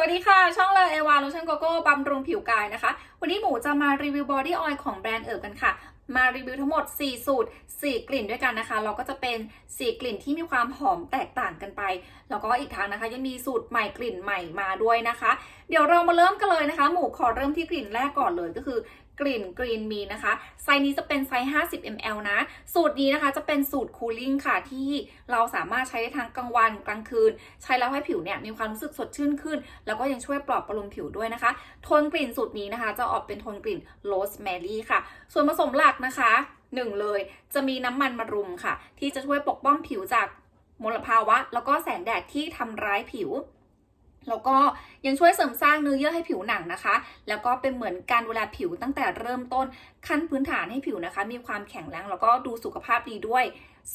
สวัสดีค่ะ ช่องเลอเอวาโลชั่นโกโก้บำรุงผิวกายนะคะ วันนี้หมูจะมารีวิวบอดี้ออยล์ของแบรนด์เอิบกันค่ะ มารีวิวทั้งหมด 4 สูตร 4 กลิ่นด้วยกันนะคะ เราก็จะเป็น 4 กลิ่นที่มีความหอมแตกต่างกันไป แล้วก็อีกทางนะคะ ยังมีสูตรใหม่กลิ่นใหม่มาด้วยนะคะ เดี๋ยวเรามาเริ่มกันเลยนะคะ หมูขอเริ่มที่กลิ่นแรกก่อนเลยก็คือ กลิ่นกรีนมีนะคะ ไซส์นี้จะเป็นไซส์ 50 ml นะ สูตรนี้นะคะจะเป็นสูตรคูลิ่งค่ะ ที่เราสามารถใช้ได้ทั้งกลางวันกลางคืน ใช้แล้วให้ผิวเนี่ยมีความรู้สึกสดชื่นขึ้น แล้วก็ยังช่วยปลอบประโลมผิวด้วยนะคะ โทนกลิ่นสูตรนี้นะคะ จะออกเป็นโทนกลิ่นโรสแมรี่ค่ะ ส่วนผสมหลักนะคะหนึ่งเลยจะมีน้ำมันมะรุมค่ะ ที่จะช่วยปกป้องผิวจากมลภาวะ แล้วก็แสงแดดที่ทำร้ายผิว แล้วก็ยังช่วยเสริมสร้างเนื้อเยื่อให้ผิวหนังนะคะ แล้วก็เป็นเหมือนการดูแลผิวตั้งแต่เริ่มต้นขั้นพื้นฐานให้ผิวนะคะ มีความแข็งแรงแล้วก็ดูสุขภาพดีด้วย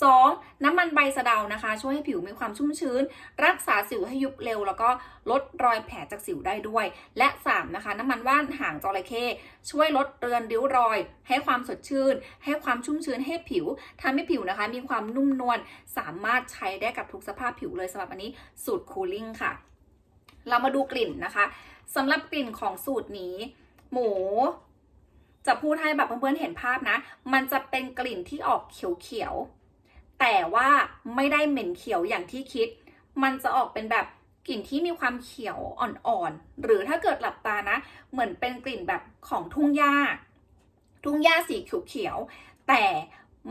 2. น้ำมันใบสะเดานะคะ ช่วยให้ผิวมีความชุ่มชื้น รักษาสิวให้ยุบเร็ว แล้วก็ลดรอยแผลจากสิวได้ด้วย และ 3. นะคะ น้ำมันว่านหางจระเข้ช่วยลดเรือนริ้วรอย ให้ความสดชื่น ให้ความชุ่มชื้นให้ผิวทำให้ผิวนะคะ มีความนุ่มนวลสามารถใช้ได้กับทุกสภาพผิวเลยสำหรับอันนี้สูตรคูลิ่งค่ะ เรามาดูกลิ่นนะคะสำหรับกลิ่นของสูตรนี้ หมู จะพูดให้แบบเพื่อนๆเห็นภาพนะ มันจะเป็นกลิ่นที่ออกเขียวๆแต่ว่าไม่ได้เหม็นเขียวอย่างที่คิด มันจะออกเป็นแบบกลิ่นที่มีความเขียวอ่อนๆ หรือถ้าเกิดหลับตานะ เหมือนเป็นกลิ่นแบบของทุ่งหญ้า ทุ่งหญ้าสีเขียวๆ แต่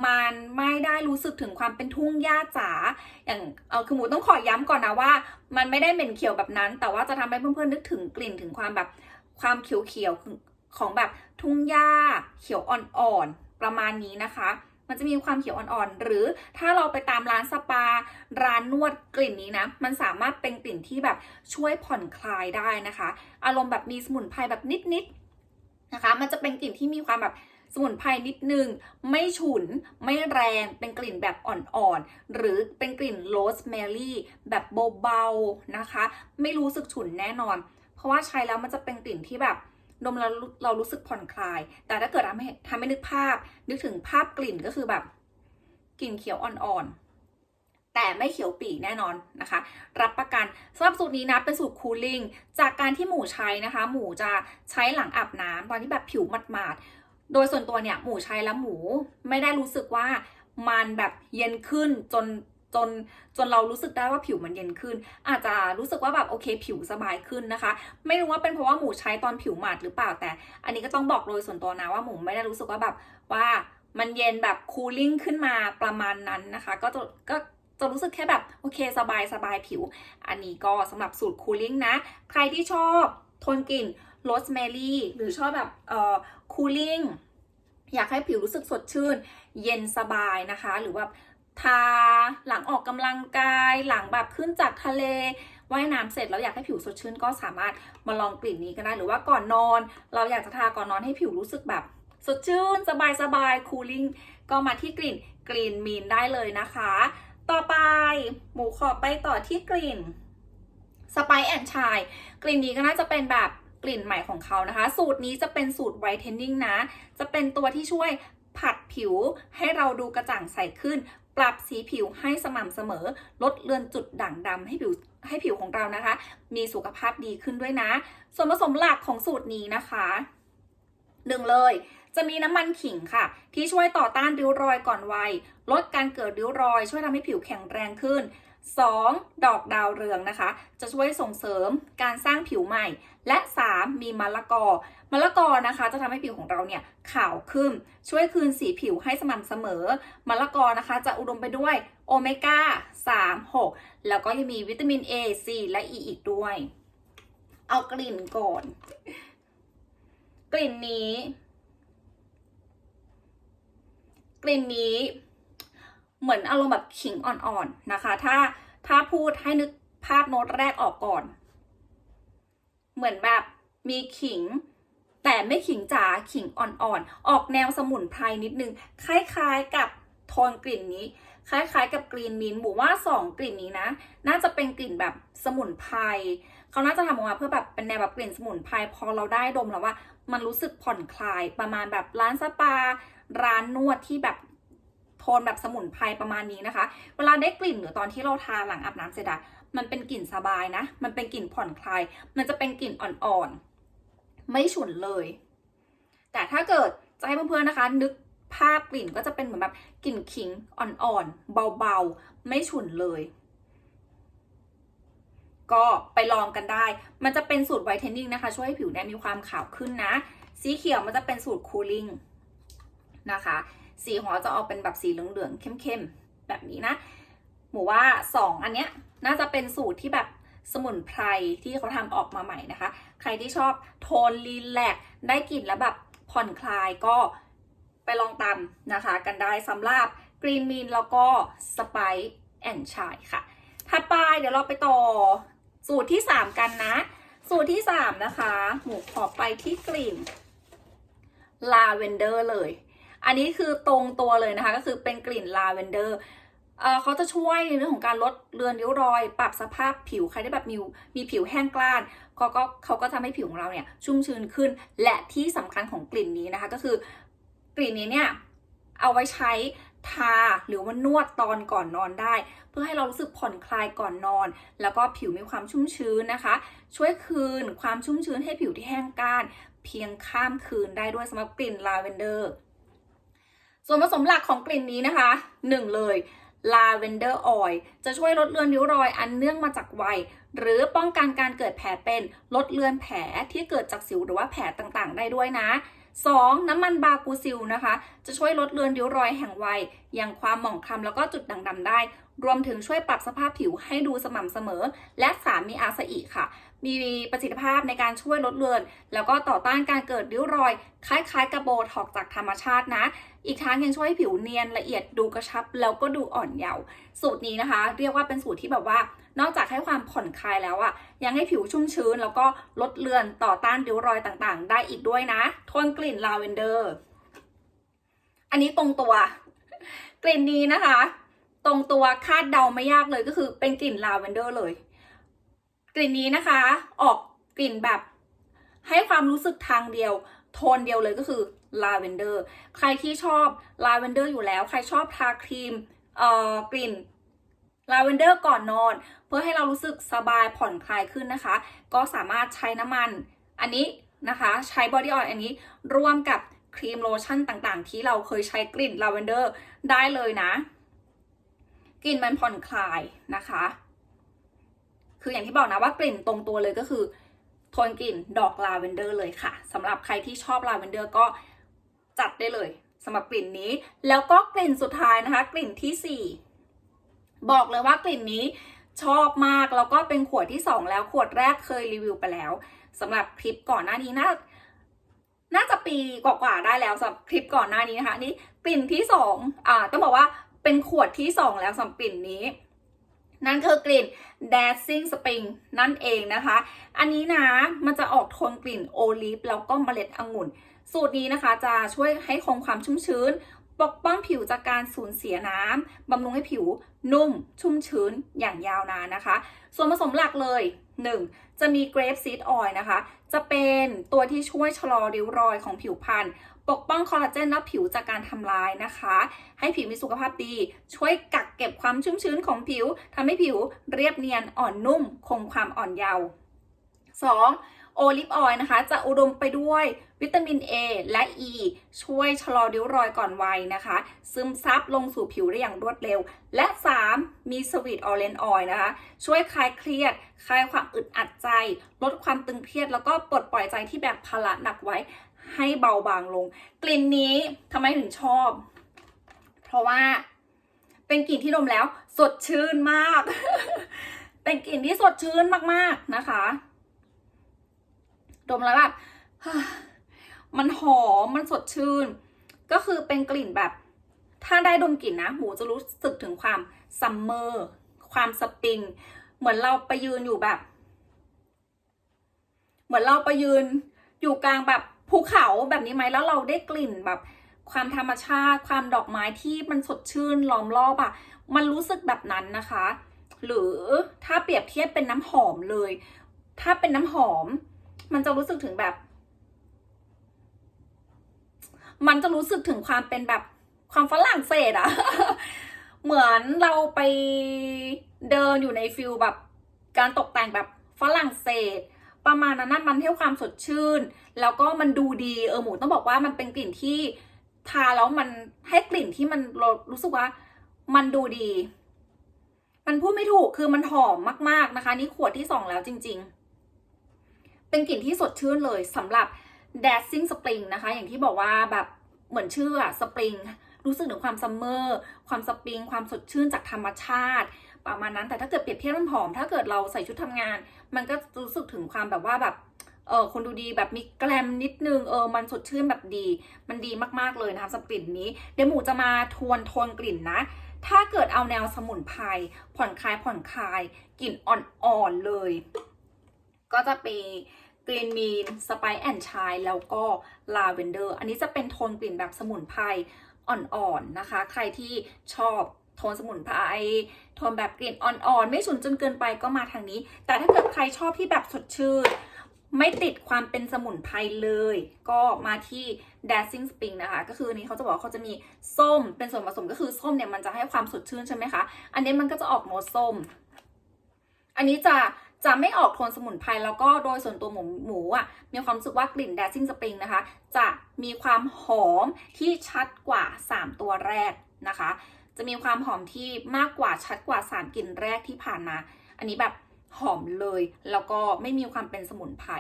มันไม่ได้รู้สึกถึงความเป็นทุ่งหญ้าจ๋า อย่างเออคือหมูต้องขอย้ำก่อนนะว่า มันไม่ได้เหม็นเขียวแบบนั้น แต่ว่าจะทำให้เพื่อนๆนึกถึงกลิ่นถึงความแบบความเขียวๆของแบบทุ่งหญ้าเขียวอ่อนๆประมาณนี้นะคะ มันจะมีความเขียวอ่อนๆ หรือถ้าเราไปตามร้านสปา ร้านนวดกลิ่นนี้นะ มันสามารถเป็นกลิ่นที่แบบช่วยผ่อนคลายได้นะคะ อารมณ์แบบมีสมุนไพรแบบนิดๆนะคะ มันจะเป็นกลิ่นที่มีความแบบ สมุนไพรนิดนึง ไม่ฉุน ไม่แรง เป็นกลิ่นแบบอ่อนๆ หรือเป็นกลิ่นโรสแมรี่แบบเบาๆ นะคะ ไม่รู้สึกฉุนแน่นอน เพราะว่าใช้แล้วมันจะเป็นกลิ่นที่แบบดมแล้วเรารู้สึกผ่อนคลาย แต่ถ้าเกิดทำให้ทำให้นึกภาพ นึกถึงภาพกลิ่นก็คือแบบกลิ่นเขียวอ่อนๆ แต่ไม่เขียวปีแน่นอนนะคะ รับประกันสำหรับสูตรนี้นะเป็นสูตรคูลิ่งจากการที่หมูใช้นะคะ หมูจะใช้หลังอาบน้ำตอนที่แบบผิวหมาดๆ โดยส่วนตัวเนี่ยหมูใช้แล้วหมูไม่ได้รู้สึกว่ามันแบบเย็นขึ้นจนจนจนเรารู้สึกได้ว่าผิวมันเย็นขึ้น อาจจะรู้สึกว่าแบบโอเค ผิวสบายขึ้นนะคะ ไม่รู้ว่าเป็นเพราะว่าหมูใช้ตอนผิวหมาดหรือเปล่าแต่ อันนี้ก็ต้องบอกโดยส่วนตัวนะว่าหมูไม่ได้รู้สึกว่าแบบว่ามันเย็นแบบคูลิ่งขึ้นมาประมาณนั้นนะคะ ก็จะก็จะรู้สึกแค่แบบโอเคสบายสบายผิว อันนี้ก็สำหรับสูตรคูลิ่งนะ ใครที่ชอบทนกลิ่น โรสแมรี่หรือชอบแบบเอ่อคูลิ่งอยากให้ผิวรู้สึกสดชื่น เย็นสบายนะคะ หรือว่าทาหลังออกกำลังกายหลังแบบขึ้นจากทะเลว่ายน้ำเสร็จแล้วอยากให้ผิวสดชื่นก็สามารถมาลองกลิ่นนี้ก็ได้ หรือว่าก่อนนอน เราอยากจะทาก่อนนอนให้ผิวรู้สึกแบบ สดชื่น สบายสบายคูลิ่งก็มาที่กลิ่นกลิ่นมีนได้เลยนะคะ ต่อไปหมูขอไปต่อที่กลิ่นสไปแอนชายกลิ่นนี้ก็น่าจะเป็นแบบ กลิ่นใหม่ของเขานะคะ สูตรนี้จะเป็นสูตรไวท์เทนนิ่งนะ จะเป็นตัวที่ช่วยผัดผิวให้เราดูกระจ่างใสขึ้น ปรับสีผิวให้สม่ำเสมอ ลดเลือนจุดด่างดำให้ผิวให้ผิวของเรานะคะ มีสุขภาพดีขึ้นด้วยนะ ส่วนผสมหลักของสูตรนี้นะคะหนึ่งเลยจะมีน้ำมันขิงค่ะ ที่ช่วยต่อต้านริ้วรอยก่อนวัย ลดการเกิดริ้วรอย ช่วยทำให้ผิวแข็งแรงขึ้น 2. ดอกดาวเรืองนะคะ จะช่วยส่งเสริมการสร้างผิวใหม่ และ 3. มีมะละกอมะละกอนะคะ จะทำให้ผิวของเราเนี่ยขาวขึ้น ช่วยคืนสีผิวให้สม่ำเสมอมะละกอนะคะ จะอุดมไปด้วยโอเมก้า 3 6 แล้วก็ยังมีวิตามิน A C และ E อีกด้วย เอากลิ่นก่อน กลิ่นนี้ กลิ่นนี้ เหมือนอารมณ์แบบขิงอ่อนๆนะคะ ถ้าถ้าพูดให้นึกภาพโน้ตแรกออกก่อน เหมือนแบบมีขิง แต่ไม่ขิงจ๋าขิงอ่อนๆออกแนวสมุนไพรนิดนึง คล้ายๆกับโทนกลิ่นนี้ คล้ายๆ กับกรีนมินบุว่าสองกลิ่นนี้นะ น่าจะเป็นกลิ่นแบบสมุนไพรเขาน่าจะทำออกมาเพื่อแบบเป็นแนวแบบกลิ่นสมุนไพรพอเราได้ดมแล้วว่า มันรู้สึกผ่อนคลายประมาณแบบร้านสปา ร้านนวดที่แบบ โทนแบบสมุนไพรประมาณนี้นะคะ เวลาได้กลิ่นหรือตอนที่เราทาหลังอาบน้ำเสร็จอะมันเป็นกลิ่นสบายนะ มันเป็นกลิ่นผ่อนคลาย มันจะเป็นกลิ่นอ่อนๆ ไม่ฉุนเลย แต่ถ้าเกิดจะให้เพื่อนๆนะคะ นึกภาพกลิ่นก็จะเป็นเหมือนแบบกลิ่นขิงอ่อนๆ เบาๆ ไม่ฉุนเลย ก็ไปลองกันได้ มันจะเป็นสูตรไวท์เทนนิ่งนะคะ ช่วยให้ผิวเนี่ยมีความขาวขึ้นนะ สีเขียวมันจะเป็นสูตรคูลิ่งนะคะ สีหัวจะออกเป็นแบบสีเหลืองๆเข้มๆแบบนี้นะหมูว่า 2 อันเนี้ยน่าจะเป็นสูตรที่แบบสมุนไพรที่เขาทำออกมาใหม่นะคะ ใครที่ชอบโทนรีแลกได้กลิ่นแล้วแบบผ่อนคลายก็ไปลองตามนะคะกันได้สำหรับกรีนมีนแล้วก็สไปซ์แอนชายค่ะ ถัดไปเดี๋ยวเราไปต่อสูตรที่ 3 กันนะ สูตรที่ 3 นะคะ หมูขอไปที่กลิ่นลาเวนเดอร์เลย อันนี้คือตรงตัวเลยนะคะ ก็คือเป็นกลิ่นลาเวนเดอร์เขาจะช่วยในเรื่องของการลดเลือนริ้วรอย ปรับสภาพผิวใครที่แบบมีมีผิวแห้งกร้านเขาก็เขาก็ทำให้ผิวของเราเนี่ยชุ่มชื้นขึ้น และที่สำคัญของกลิ่นนี้นะคะ ก็คือกลิ่นนี้เนี่ยเอาไว้ใช้ทาหรือว่านวดตอนก่อนนอนได้ เพื่อให้เรารู้สึกผ่อนคลายก่อนนอน แล้วก็ผิวมีความชุ่มชื้นนะคะ ช่วยคืนความชุ่มชื้นให้ผิวที่แห้งกร้าน เพียงข้ามคืนได้ด้วยสำหรับกลิ่นลาเวนเดอร์ ส่วนผสมหลักของกลิ่นนี้นะคะหนึ่งเลยลาเวนเดอร์ออยจะช่วยลดเลือนริ้วรอยอันเนื่องมาจากวัย หรือป้องกันการเกิดแผลเป็นลดเลือนแผลที่เกิดจากสิวหรือว่าแผลต่างๆ ได้ด้วยนะ 2. น้ำมันบากูซิลนะคะ จะช่วยลดเลือนริ้วรอยแห่งวัย อย่างความหมองคล้ำแล้วก็จุดด่างดำได้ รวมถึงช่วยปรับสภาพผิวให้ดูสม่ำเสมอ และ3มีอาซาอิค่ะ มีประสิทธิภาพในการช่วยลดเลือน แล้วก็ต่อต้านการเกิดริ้วรอย คล้ายๆกับโบท็อกจากธรรมชาตินะ อีกทั้งยังช่วยให้ผิวเนียนละเอียดดูกระชับ แล้วก็ดูอ่อนเยาว์สูตรนี้นะคะ เรียกว่าเป็นสูตรที่แบบว่า นอกจากให้ความผ่อนคลายแล้วอะยังให้ผิวชุ่มชื้น แล้วก็ลดเลือนต่อต้านริ้วรอยต่างๆ ได้อีกด้วยนะ โทนกลิ่นลาเวนเดอร์ อันนี้ตรงตัว กลิ่นนี้นะคะ ตรงตัวคาดเดาไม่ยากเลยก็คือเป็นกลิ่นลาเวนเดอร์เลย กลิ่นนี้นะคะ ออกกลิ่นแบบให้ความรู้สึกทางเดียว โทนเดียวเลยก็คือ ลาเวนเดอร์ ใครที่ชอบลาเวนเดอร์อยู่แล้ว ใครชอบทาครีมเอ่อกลิ่นลาเวนเดอร์ก่อนนอน เพื่อให้เรารู้สึกสบายผ่อนคลายขึ้นนะคะ ก็สามารถใช้น้ำมันอันนี้นะคะ ใช้บอดี้ออยล์อันนี้ร่วมกับครีมโลชั่นต่างๆ ที่เราเคยใช้กลิ่นลาเวนเดอร์ได้เลยนะ กลิ่นมันผ่อนคลายนะคะ คืออย่างที่บอกนะว่ากลิ่นตรงตัวเลยก็คือโทนกลิ่นดอกลาเวนเดอร์เลยค่ะสำหรับใครที่ชอบลาเวนเดอร์ก็ จัดได้เลยสำหรับกลิ่นนี้ แล้วก็กลิ่นสุดท้ายนะคะ กลิ่นที่ 4 บอกเลยว่ากลิ่นนี้ชอบมาก แล้วก็เป็นขวดที่ 2 แล้วขวดแรกเคยรีวิวไปแล้วสำหรับคลิปก่อนหน้านี้น่าน่าจะปีกว่าๆได้แล้วสำหรับคลิปก่อนหน้านี้นะคะนี่กลิ่นที่สองอ่าต้องบอกว่าเป็นขวดที่ 2 แล้วสำหรับกลิ่นนี้ นั่นคือกลิ่น Dancing Spring นั่นเองนะคะ อันนี้นะมันจะออกโทนกลิ่นโอลิฟแล้วก็เมล็ดองุ่น สูตรนี้นะคะจะช่วยให้คงความชุ่มชื้น ปกป้องผิวจากการสูญเสียน้ำบำรุงให้ผิวนุ่ม ชุ่มชื้นอย่างยาวนานนะคะ ส่วนผสมหลักเลย 1. จะมี grape seed oil นะคะ จะเป็นตัวที่ช่วยชะลอริ้วรอยของผิวพรรณปกป้องคอลลาเจนและผิวจากการทำลายนะคะ ให้ผิวมีสุขภาพดี ช่วยกักเก็บความชุ่มชื้นของผิวทำให้ผิวเรียบเนียนอ่อนนุ่ม คงความอ่อนเยาว์ 2. โอลิฟออยล์นะคะ จะอุดมไปด้วยวิตามิน A และ E ช่วยชะลอริ้วรอยก่อนวัยนะคะ ซึมซับลงสู่ผิวได้อย่างรวดเร็ว และ 3. มีสวีทออเรนออยล์นะคะ ช่วยคลายเครียด คลายความอึดอัดใจ ลดความตึงเครียด แล้วก็ปลดปล่อยใจที่แบบภาระหนักไว้ให้เบาบางลง กลิ่นนี้ทำไมถึงชอบ เพราะว่าเป็นกลิ่นที่ดมแล้วสดชื่นมาก เป็นกลิ่นที่สดชื่นมากๆนะคะ ดมแล้วแบบมันหอมมันสดชื่น ก็คือเป็นกลิ่นแบบ ถ้าได้ดมกลิ่นนะหมูจะรู้สึกถึงความซัมเมอร์ ความสปริง เหมือนเราไปยืนอยู่แบบ เหมือนเราไปยืนอยู่กลางแบบภูเขาแบบนี้ไหมแล้วเราได้กลิ่นแบบ ความธรรมชาติ ความดอกไม้ที่มันสดชื่นล้อมรอบอะมันรู้สึกแบบนั้นนะคะ หรือถ้าเปรียบเทียบเป็นน้ำหอมเลย ถ้าเป็นน้ำหอม มันจะรู้สึกถึงแบบ มันจะรู้สึกถึงความเป็นแบบความฝรั่งเศสอะเหมือนเราไปเดินอยู่ในฟิลแบบ การตกแต่งแบบฝรั่งเศส ประมาณนั้นนะมันให้ความสดชื่น แล้วก็มันดูดีเออหมูต้องบอกว่ามันเป็นกลิ่นที่ทาแล้วมันให้กลิ่นที่มันรรู้สึกว่า มันดูดี มันพูดไม่ถูกคือมันหอมมาก ๆนะคะ นี่ขวดที่สองแล้วจริง ๆ เป็นกลิ่นที่สดชื่นเลยสำหรับ Dancing Spring นะคะ อย่างที่บอกว่าแบบเหมือนชื่ออะสปริงรู้สึกถึงความซัมเมอร์ ความสปริง ความสดชื่นจากธรรมชาติ ประมาณนั้น แต่ถ้าเกิดเปรียบเทียบน้ำหอม ถ้าเกิดเราใส่ชุดทำงาน มันก็รู้สึกถึงความแบบว่าแบบ เออคนดูดีแบบมีแกลมนิดนึง เออ มันสดชื่นแบบดี มันดีมากๆเลยนะคะสำหรับกลิ่นนี้ เดี๋ยวหมูจะมาทวนโทนกลิ่นนะ ถ้าเกิดเอาแนวสมุนไพรผ่อนคลายผ่อนคลาย กลิ่นอ่อนๆเลย ก็จะเป็นกรีนมีนสไปแอนชายแล้วก็ลาเวนเดอร์ อันนี้จะเป็นโทนกลิ่นแบบสมุนไพรอ่อนๆนะคะ ใครที่ชอบโทนสมุนไพรโทนแบบกลิ่นอ่อนๆ ไม่ฉุนจนเกินไปก็มาทางนี้ แต่ถ้าเกิดใครชอบที่แบบสดชื่น ไม่ติดความเป็นสมุนไพรเลย ก็มาที่ Dancing Spring นะคะ ก็คืออันนี้เขาจะบอกเขาจะมีส้มเป็นส่วนผสมก็คือส้มเนี่ยมันจะให้ความสดชื่นใช่ไหมคะ อันนี้มันก็จะออกโนตส้ม อันนี้จะ จะไม่ออกโทนสมุนไพรแล้วก็โดยส่วนตัวหมูหมูอะมีความรู้สึกว่ากลิ่น Dancing Spring นะคะ จะมีความหอมที่ชัดกว่า 3 ตัวแรกนะคะ จะมีความหอมที่มากกว่าชัดกว่าสารกลิ่นแรกที่ผ่านมา อันนี้แบบหอมเลยแล้วก็ไม่มีความเป็นสมุนไพร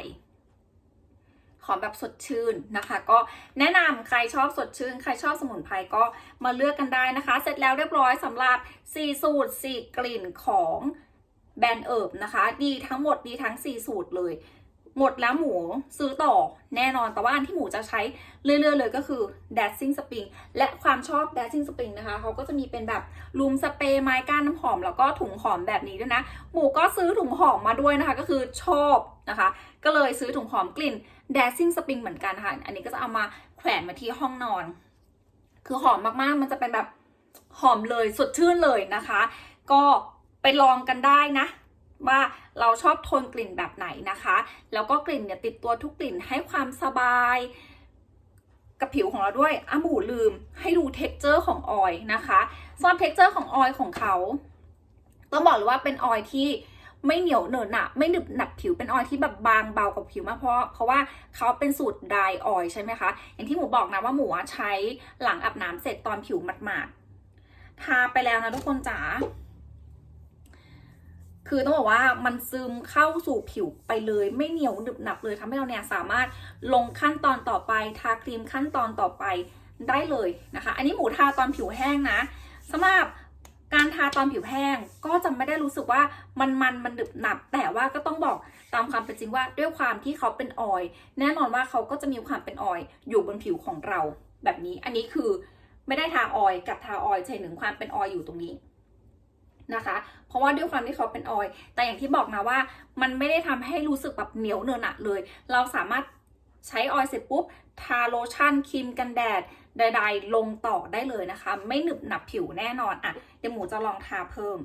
หอมแบบสดชื่นนะคะ ก็แนะนำใครชอบสดชื่น ใครชอบสมุนไพรก็มาเลือกกันได้นะคะ เสร็จแล้วเรียบร้อยสำหรับ 4 สูตร 4 กลิ่นของ แบรนด์เอิบนะคะ ดีทั้งหมดดีทั้ง 4 สูตรเลย หมดแล้วหมูซื้อต่อแน่นอนแต่ว่าอันที่หมูจะใช้เรื่อยๆเลยก็คือ Dancing Spring และความชอบ Dancing Spring นะคะเขาก็จะมีเป็นแบบรูมสเปรย์ไม้ก้านน้ำหอม แล้วก็ถุงหอมแบบนี้ด้วยนะ หมูก็ซื้อถุงหอมมาด้วยนะคะ ก็คือชอบนะคะ ก็เลยซื้อถุงหอมกลิ่น Dancing Spring เหมือนกันค่ะอันนี้ก็จะเอามาแขวนมาที่ห้องนอน คือหอมมากๆ มันจะเป็นแบบหอมเลยสดชื่นเลยนะคะ ก็ ไปลองกันได้นะ ว่าเราชอบโทนกลิ่นแบบไหนนะคะ แล้วก็กลิ่นเนี่ยติดตัวทุกกลิ่นให้ความสบาย กับผิวของเราด้วยอะหมูลืมให้ดูเท็กเจอร์ของออยนะคะสำหรับเท็กเจอร์ของออยของเขาต้องบอกเลยว่าเป็นออยที่ไม่เหนียวเหนอะหนะไม่หนึบหนับผิวเป็นออยที่แบบบางเบากับผิวมากเพราะเพราะว่าเขาเป็นสูตรดายออยใช่ไหมคะ อย่างที่หมูบอกนะว่าหมูใช้หลังอาบน้ำเสร็จตอนผิวหมาดๆทาไปแล้วนะทุกคนจ๋า คือต้องบอกว่ามันซึมเข้าสู่ผิวไปเลยไม่เหนียวหนึบหนับเลยทำให้เราเนี่ยสามารถลงขั้นตอนต่อไปทาครีมขั้นตอนต่อไปได้เลยนะคะ อันนี้หมูทาตอนผิวแห้งนะสำหรับการทาตอนผิวแห้งก็จะไม่ได้รู้สึกว่ามันมันมันหนึบหนับ แต่ว่าก็ต้องบอกตามความเป็นจริงว่าด้วยความที่เขาเป็นออยล์แน่นอนว่าเขาก็จะมีความเป็นออยล์อยู่บนผิวของเราแบบนี้ อันนี้คือไม่ได้ทาออยล์กับทาออยล์จะเห็นถึงความเป็นออยล์อยู่ตรงนี้ นะคะ เพราะว่าด้วยความที่เขาเป็นออยแต่อย่างที่บอกนะว่า มันไม่ได้ทำให้รู้สึกแบบเหนียวเนอะหนะเลย เราสามารถใช้ออยเสร็จปุ๊บทาโลชั่นครีมกันแดดใดๆลงต่อได้เลยนะคะ ไม่หนึบหนับผิวแน่นอนอะเดี๋ยวหมูจะลองทาเพิ่ม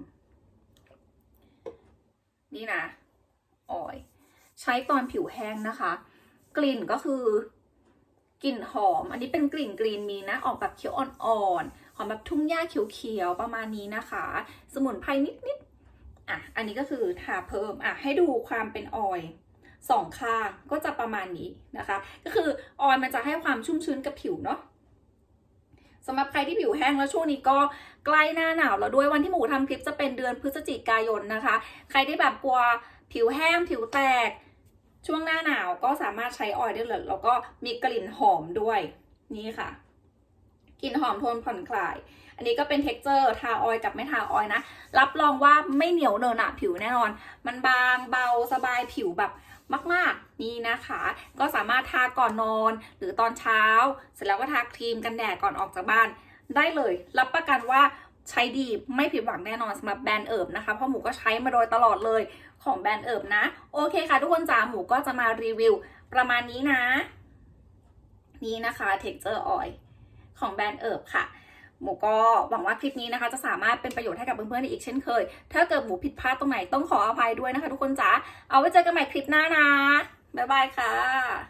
นี่นะออยใช้ตอนผิวแห้งนะคะ กลิ่นก็คือกลิ่นหอม อันนี้เป็นกลิ่นกรีนมีนะ ออกแบบเขียวอ่อนๆ หอมแบบทุ่งหญ้าเขียวๆประมาณนี้นะคะ สมุนไพรนิดๆอะอันนี้ก็คือทาเพิ่มอะให้ดูความเป็นออยสองข้างก็จะประมาณนี้นะคะ ก็คือออยมันจะให้ความชุ่มชื้นกับผิวเนาะสำหรับใครที่ผิวแห้งแล้วช่วงนี้ก็ใกล้หน้าหนาวแล้วด้วยวันที่หมูทำคลิปจะเป็นเดือนพฤศจิกายนนะคะ ใครที่แบบกลัวผิวแห้งผิวแตก ช่วงหน้าหนาวก็สามารถใช้ออยได้เลยแล้วก็มีกลิ่นหอมด้วยนี่ค่ะ กลิ่นหอมโทนผ่อนคลาย อันนี้ก็เป็น t e x t อร์ทาออยกับไม่ทาออยนะ รับรองว่าไม่เหนียวเนอะหนะผิวแน่นอน มันบางเบาสบายผิวแบบมาก ๆ นี่นะคะ ก็สามารถทาก่อนนอน หรือตอนเช้า เสร็จแล้วก็ทาครีมกันแดดก่อนออกจากบ้าน ได้เลย รับประกันว่าใช้ดีไม่ผิดหวังแน่นอนสำหรับแบรนด์เอิบนะคะเพราะหมูก็ใช้มาโดยตลอดเลยของแบรนด์เอิบนะ โอเคค่ะ ทุกคนจ๋าหมูก็จะมารีวิวประมาณนี้นะ นี่นะคะ Texture Oil ของแบรนด์เอิบค่ะ หมูก็หวังว่าคลิปนี้นะคะ จะสามารถเป็นประโยชน์ให้กับเพื่อนๆอีกเช่นเคย ถ้าเกิดหมูผิดพลาดตรงไหนต้องขออภัยด้วยนะคะ ทุกคนจ๋าเอาไว้เจอกันใหม่คลิปหน้านะบ๊ายบายค่ะ